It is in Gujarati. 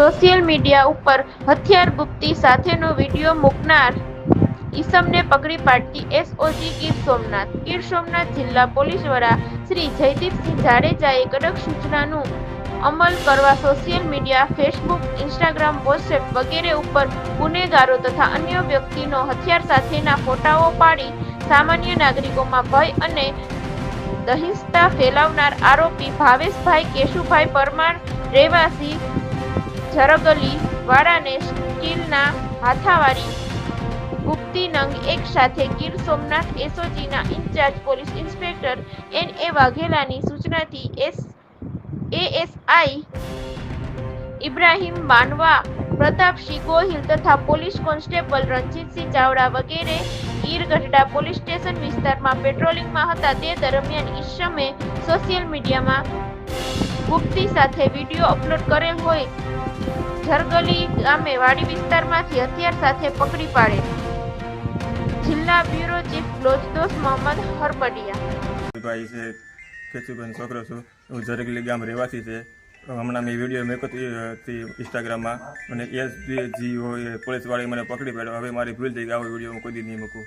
સોશિયલ મીડિયા ઉપર હથિયાર ગુપ્તી સાથેનો વીડિયો મૂકનાર ઈસમને પકડી પાડતી એસઓજી ગીર સોમનાથ. ગીર સોમનાથ જિલ્લા પોલીસ વડા શ્રી જયદીપસિંહ જાડેજાએ કડક સૂચનાનું અમલ કરવા social media, Facebook, Instagram, WhatsApp વગેરે ઉપર ગુનેગારો તથા અન્ય વ્યક્તિનો હથિયાર સાથેના ફોટાઓ પાડી સામાન્ય નાગરિકોમાં ભય અને દહિંસતા ફેલાવનાર આરોપી ભાવેશભાઈ કેશુભાઈ પરમાર, રહેવાસી જરગલી વાળાને સ્ટીલના હાથાવાળી ગુપ્તી નંગ એક સાથે Gir Somnath એસઓજીના incharge police inspector N A વાઘેલાની સૂચનાથી એસ એએસઆઈ ઇબ્રાહિમ બાનવા પ્રતાપસિંહ ગોહિલ તથા પોલીસ કોન્સ્ટેબલ રણજીતસિંહ ચાવડા વગેરે ગીર ગઢડા પોલીસ સ્ટેશન વિસ્તારમાં પેટ્રોલિંગમાં હતા. તે દરમિયાન ઈશમે સોશિયલ મીડિયામાં ગુપ્તી સાથે વીડિયો અપલોડ કરેલ હોય, જરગલી ગામે વાડી વિસ્તારમાંથી હથિયાર સાથે પકડી પાડે. જિલ્લા બ્યુરો ચીફ લોજદોસ મોહમ્મદ હરબડિયા. ભાઈ છોકરો છું. હું જરગલી ગામ રહેવાસી છે. હમણાં મેં વીડિયો મેકો હતી ઇન્સ્ટાગ્રામમાં અને એસ જી હોય પોલીસવાળી મને પકડી પાડ્યો. હવે મારી ભૂલ થઈ ગઈ, આવો વીડિયો હું કોઈ દી નહીં મૂકું.